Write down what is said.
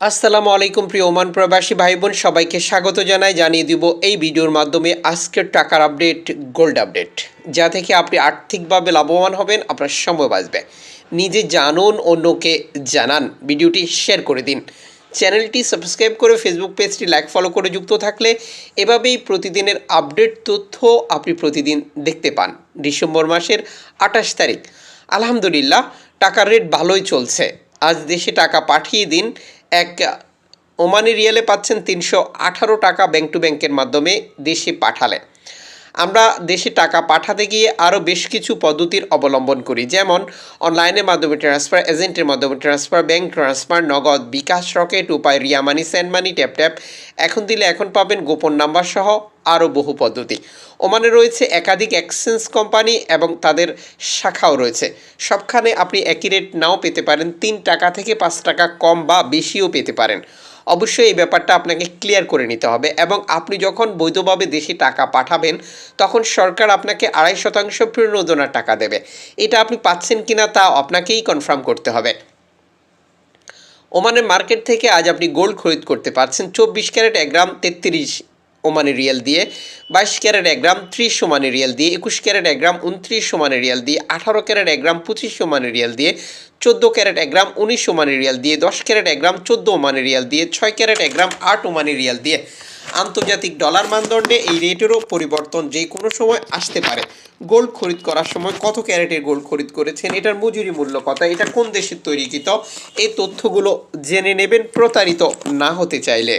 আসসালামু আলাইকুম প্রিয় ওমান প্রবাসী ভাই বোন সবাইকে স্বাগত জানাই, জানিয়ে দিব এই ভিডিওর মাধ্যমে আজকের টাকার আপডেট, গোল্ড আপডেট। যা থেকে আপনি আর্থিকভাবে লাভবান হবেন, আপনার সময় বাঁচবে। নিজে জানুন অন্যকে জানান। ভিডিওটি শেয়ার করে দিন। চ্যানেলটি সাবস্ক্রাইব করে ফেসবুক পেজটি লাইক, ফলো করে যুক্ত থাকলে এভাবেই প্রতিদিনের আপডেট তথ্য আপনি প্রতিদিন দেখতে পান। ডিসেম্বর মাসের আঠাশ তারিখ। আলহামদুলিল্লাহ, টাকার রেট ভালোই চলছে। আজ দেশে টাকা পাঠিয়ে দিন এক ওমানি রিয়েলে পাচ্ছেন তিনশো আঠারো টাকা ব্যাংক টু ব্যাংকের মাধ্যমে দেশে পাঠালে। আমরা দেশে টাকা পাঠাতে গিয়ে আরও বেশ কিছু পদ্ধতির অবলম্বন করি। যেমন, অনলাইনের মাধ্যমে ট্রান্সফার এজেন্টের মাধ্যমে transfer bank, transfer Nagad, bKash Rocket, Upay Ria money, send money, tap tap. এখন দিলে এখন পাবেন গোপন নাম্বার সহ আরও বহু পদ্ধতি। ওমানে রয়েছে একাধিক এক্সচেঞ্জ কোম্পানি এবং তাদের শাখাও রয়েছে। সবখানে আপনি একই রেট নাও পেতে পারেন, তিন টাকা থেকে পাঁচ টাকা কম বা বেশিও পেতে পারেন। অবশ্যই এই ব্যাপারটা আপনাকে ক্লিয়ার করে নিতে হবে এবং আপনি যখন বৈধভাবে দেশে টাকা পাঠাবেন, তখন সরকার আপনাকে আড়াই শতাংশ প্রণোদনার টাকা দেবে। এটা আপনি পাচ্ছেন কিনা তা আপনাকেই কনফার্ম করতে হবে। ওমানের মার্কেট থেকে আজ আপনি গোল্ড খরিদ করতে পারছেন, চব্বিশ ক্যারেট এক গ্রাম তেত্রিশ ওমানি রিয়াল দিয়ে বাইশ ক্যারেট এক গ্রাম, ত্রিশ ওমানি রিয়াল দিয়ে একুশ ক্যারেট এক গ্রাম, উনত্রিশ ওমানি রিয়াল দিয়ে আঠারো ক্যারেট এক গ্রাম, পঁচিশ ওমানি রিয়াল দিয়ে চোদ্দ ক্যারেট এক গ্রাম, উনিশ ওমানি রিয়াল দিয়ে দশ ক্যারেট এক গ্রাম, চোদ্দ ওমানি রিয়াল দিয়ে ছয় ক্যারেট এক গ্রাম, আট ওমানি রিয়াল দিয়ে আন্তর্জাতিক ডলার মানদণ্ডে এই রেটেরও পরিবর্তন যে কোনো সময় আসতে পারে। গোল্ড খরিদ করার সময় কত ক্যারেটের গোল্ড খরিদ করেছেন, এটার মজুরি মূল্য কত, এটা কোন দেশের তৈরিকৃত, এই তথ্যগুলো জেনে নেবেন প্রতারিত না হতে চাইলে।